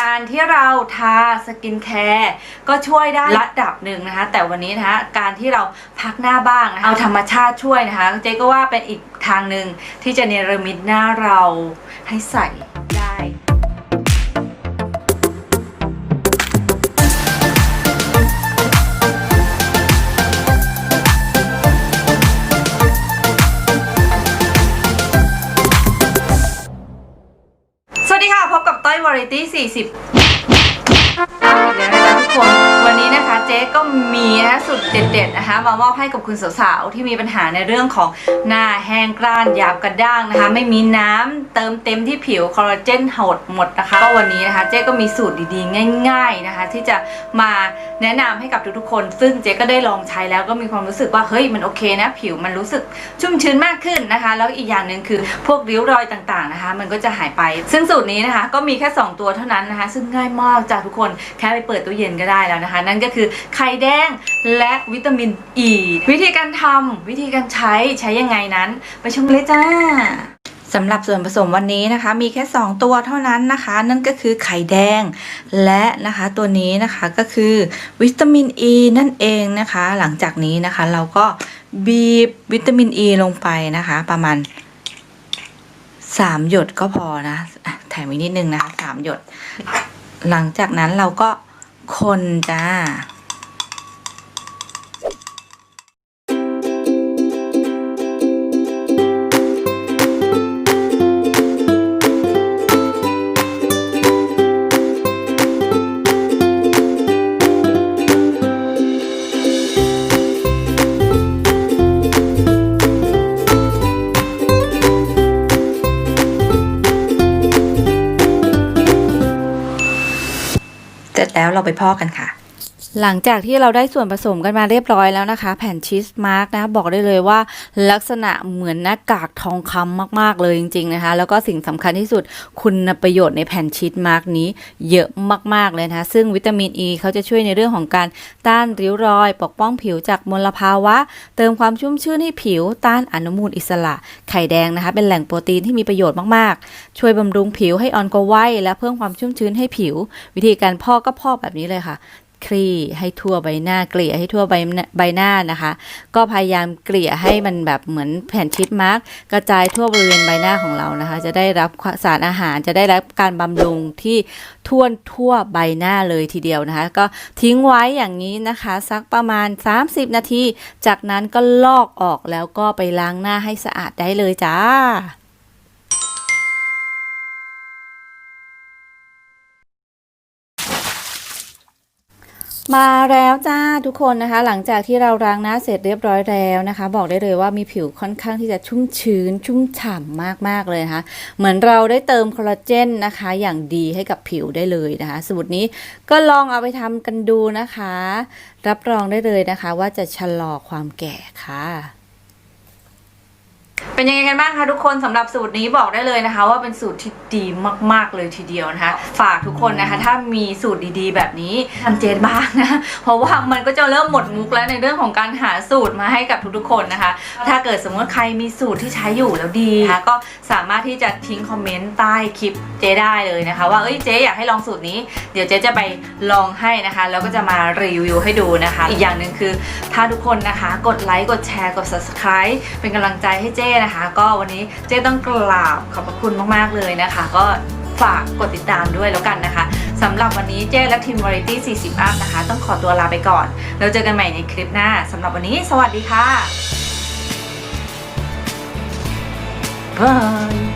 การที่เราทาสกินแคร์ก็ช่วยได้ระดับหนึ่งนะคะ แต่วันนี้นะคะการที่เราพักหน้าบ้างนะะเอาธรรมชาติช่วยนะคะเจ๊ก็ว่าเป็นอีกทางหนึ่งที่จะเนรมิตหน้าเราให้ใสได้ส บกับต้อยวาไรตี้40อีกแล้วนะคะทุกคน นะสุดเด็ดๆนะคะมามอบให้กับคุณสาวๆที่มีปัญหาในเรื่องของหน้าแห้งกร้านหยาบกระด้างนะคะ ไม่มีน้ำเติมเต็มที่ผิวคอลลาเจนหดหมดนะคะก็วันนี้นะคะเจ๊ก็มีสูตรดีๆ ง่าย ๆนะคะ ที่จะมาแนะนำให้กับทุกๆคน ซึ่งเจ๊ก็ได้ลองใช้แล้วก็มีความรู้สึกว่าเฮ้ยมันโอเคนะผิวมันรู้สึกชุ่มชื้นมากขึ้นนะคะ แล้วอีกอย่างหนึ่งคือพวกริ้วรอยต่างๆนะคะ มันก็จะหายไป ซึ่งสูตรนี้นะคะ ก็มีแค่ 2 ตัวเท่านั้นนะคะ ซึ่งง่ายมากจ้ะทุกคนแค่ไปเปิดตู้เย็นก็ได้แล้วนะคะ นั่นก็คือไข่แดงและวิตามินอ e. ีวิธีการทำวิธีการใช้ใช้ยังไงนั้น ไปชมเลยจ้าสำหรับส่วนผสมวันนี้นะคะ มีแค่ 2 ตัวเท่านั้นนะคะ นั่นก็คือไข่แดง และนะคะตัวนี้นะคะก็คือวิตามินอ e ีนั่นเองนะคะ หลังจากนี้นะคะเราก็บีบวิตามินอ e ีลงไปนะคะ ประมาณ 3 หยดก็พอนะแถมอีกนิดนึงนะคะสามหยด หลังจากนั้นเราก็คนจ้า แล้วเราไปพอกกันค่ะ หลังจากที่เราได้ส่วนผสมกันมาเรียบร้อยแล้วนะคะ แผ่นชีสมาร์กนะ บอกได้เลยว่าลักษณะเหมือนหน้ากากทองคำมาก ๆ เลยจริง ๆ นะคะ แล้วก็สิ่งสำคัญที่สุดคุณประโยชน์ในแผ่นชีสมาร์กนี้เยอะมาก ๆ เลยนะคะ ซึ่งวิตามินอ e ีเขาจะช่วยในเรื่องของการต้านริ้วรอย ปกป้องผิวจากมลภาวะ เติมความชุ่มชื่นให้ผิวต้านอนุมูลอิสระ ไข่แดงนะคะ เป็นแหล่งโปรตีนที่มีประโยชน์มาก ๆ ช่วยบำรุงผิวให้อ่อนกว่าวัยและเพิ่มความชุ่มชื้นให้ผิว วิธีการพอกก็พอกแบบนี้เลยค่ะ คลี่ให้ทั่วใบหน้าเกลี่ยให้ทั่วใบใบหน้านะคะ ก็พยายามเกลี่ยให้มันแบบเหมือนแผ่นชีสมาร์กกระจายทั่วบริเวณใบหน้าของเรานะคะ จะได้รับสารอาหารจะได้รับการบำรุงที่ทั่วทั่วใบหน้าเลยทีเดียวนะคะ ก็ทิ้งไว้อย่างนี้นะคะ สักประมาณ 30 นาที จากนั้นก็ลอกออกแล้วก็ไปล้างหน้าให้สะอาดได้เลยจ้า มาแล้วจ้าทุกคนนะคะ หลังจากที่เราล้างหน้าเสร็จเรียบร้อยแล้วนะคะ บอกได้เลยว่ามีผิวค่อนข้างที่จะชุ่มชื้น ชุ่มฉ่ำมากๆเลยนะคะเหมือนเราได้เติมคอลลาเจนนะคะ อย่างดีให้กับผิวได้เลยนะคะสูตรนี้ก็ลองเอาไปทำกันดูนะคะ รับรองได้เลยนะคะ ว่าจะชะลอความแก่ค่ะ เป็นยังไงกันบ้างคะทุกคนสำหรับสูตรนี้บอกได้เลยนะคะ ว่าเป็นสูตรที่ดีมาก ๆเลยทีเดียวนะคะ ฝากทุกคนนะคะ ถ้ามีสูตรดีๆ แบบนี้ทำเจนบ้างนะเพราะว่ามันก็จะเริ่มหมดมุกแล้วในเรื่องของการหาสูตรมาให้กับทุกๆคนนะคะ ถ้าเกิดสมมติว่าใครมีสูตรที่ใช้อยู่แล้วดีนะคะก็สามารถที่จะทิ้งคอมเมนต์ใต้คลิปเจได้เลยนะคะ ว่าเอ้ยเจอยากให้ลองสูตรนี้ เดี๋ยวเจจะไปลองให้นะคะ แล้วก็จะมารีวิวให้ดูนะคะ อีกอย่างหนึ่งคือถ้าทุกคนนะคะ กดไลค์กดแชร์กด subscribe เป็นกำลังใจให้เจ้นะคะก็วันนี้เจ๊ต้องกราบขอบพระคุณมากๆเลยนะคะ ก็ฝากกดติดตามด้วยแล้วกันนะคะสำหรับวันนี้เจ๊และทีมวาไรตี้40 อัพนะคะ ต้องขอตัวลาไปก่อน แล้วเจอกันใหม่ในคลิปหน้าสำหรับวันนี้ สวัสดีค่ะ Bye